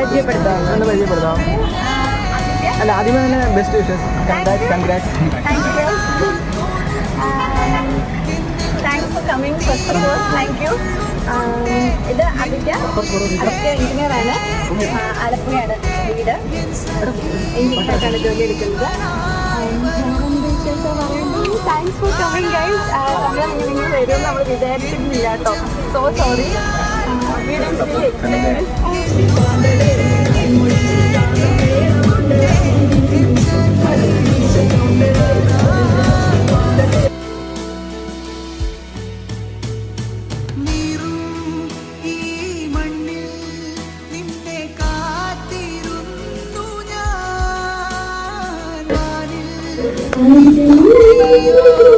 പരിചയപ്പെടുത്താം? ഒന്ന് പരിചയപ്പെടുത്താം? അല്ല ആദ്യമേ തന്നെ best wishes congrat congrat thanks for coming first of all thank you ഇത് എഞ്ചിനീയർ ആണ്. ആ, ആലപ്പുഴയാണ് വീട്. എഞ്ചിനീയറായിട്ടാണ് ജോലി എടുക്കുന്നത്. താങ്ക്സ് ഫോർ കമ്മിങ് ഗൈസ് നമ്മൾ നിങ്ങൾ വരും നമ്മൾ വിചാരിച്ചിരുന്നില്ല കേട്ടോ. സോ സോറി വീഡിയോ നീറും I do